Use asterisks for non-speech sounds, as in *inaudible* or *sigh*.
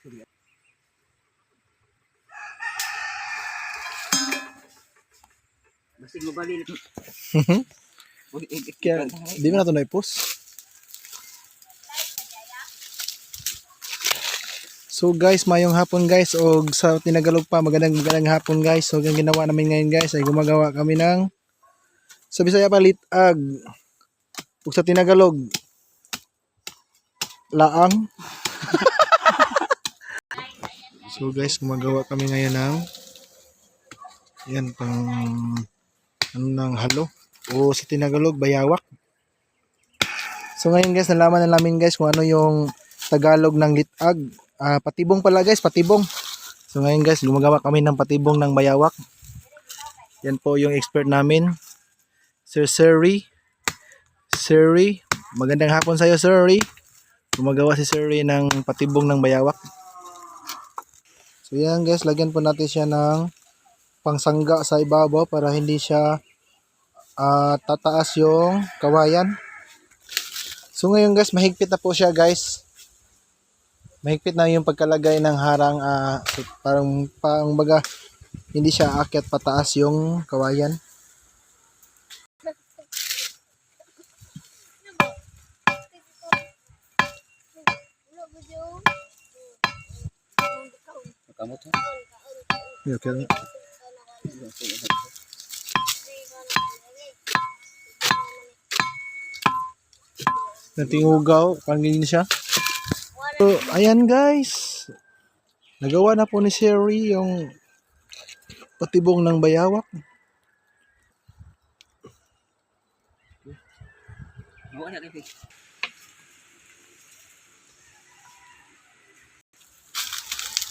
Basig mo bali. *laughs* Kaya, di mo na ito. So guys, mayong hapon guys, o sa tinagalog pa, magandang magandang hapon guys. So ang ginawa namin ngayon guys, ay gumagawa kami ng sa Bisaya pa litag. Ug sa tinagalog, laang. *laughs* so guys, gumagawa kami ngayon ng yan pang ano ng halo o sa tinagalog bayawak. So ngayon guys, nalaman na namin guys kung ano yung Tagalog ng litag. Ah, patibong pala guys, patibong. So ngayon guys, gumagawa kami ng patibong ng bayawak. Yan po yung expert namin. Sir Siri. Siri. Magandang hapon sa iyo, Siri. Gumagawa si Siri ng patibong ng bayawak. So yan guys, lagyan po natin siya ng pangsangga sa ibabaw para hindi siya ah, tataas yung kawayan. So ngayon guys, mahigpit na po siya guys. Mahigpit na yung pagkalagay ng harang so parang pang baga hindi siya akyat pataas yung kawayan. Kamot ha. Yeah, okay. Natingugaw, pangin siya. So, ayan guys. Nagawa na po ni Sherry yung patibong ng bayawak. Bawa na kayo.